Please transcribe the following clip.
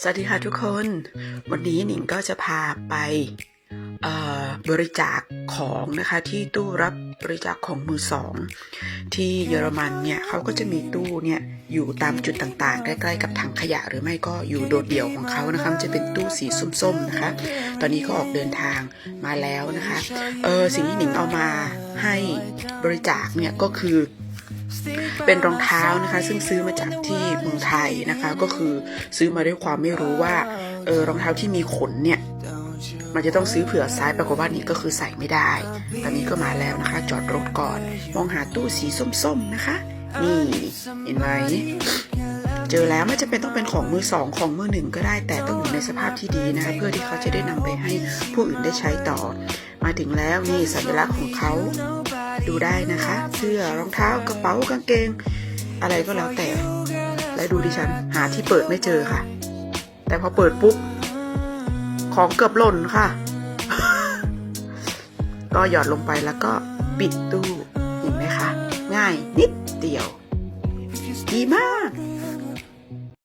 สวัสดีค่ะทุกคน วันนี้หนิงก็จะพาไปบริจาคของนะคะที่ตู้รับบริจาคของมือสอง ที่เยอรมันเนี่ยเขาก็จะมีตู้เนี่ยอยู่ตามจุดต่างๆ ใกล้ๆกับถังขยะหรือไม่ก็อยู่โดดเดี่ยวของเขานะคะมันจะเป็นตู้สีส้มๆนะคะ ตอนนี้ก็ออกเดินทางมาแล้วนะคะเออสิ่งที่หนิงเอามาให้บริจาคเนี่ยก็คือ เป็นรองเท้านะคะซึ่งซื้อมาจากที่เมืองไทยนะคะ ก็คือซื้อมาด้วยความไม่รู้ว่าเออรองเท้าที่มีขนเนี่ยมันจะต้องซื้อเผื่อซ้ายปรากฏว่านี่ก็คือใส่ไม่ได้ ตอนนี้ก็มาแล้วนะคะ จอดรถก่อน มองหาตู้สีส้มๆนะคะ นี่เห็นไหมเจอแล้วไม่จำเป็นต้องเป็นของมือสองของมือหนึ่งก็ได้ แต่ต้องอยู่ในสภาพที่ดีนะคะเพื่อที่เขาจะได้นำไปให้ผู้อื่นได้ใช้ต่อ มาถึงแล้วนี่สัญลักษณ์ของเขา ดูได้นะคะ เสื้อรองเท้ากระเป๋ากางเกง อะไรก็แล้วแต่ และดูดิฉัน หาที่เปิดไม่เจอค่ะ แต่พอเปิดปุ๊บ ของเกือบหล่นค่ะ ก็หยอดลงไปแล้วก็ปิดตู้เห็นไหมคะ ง่ายนิดเดียว ดีมาก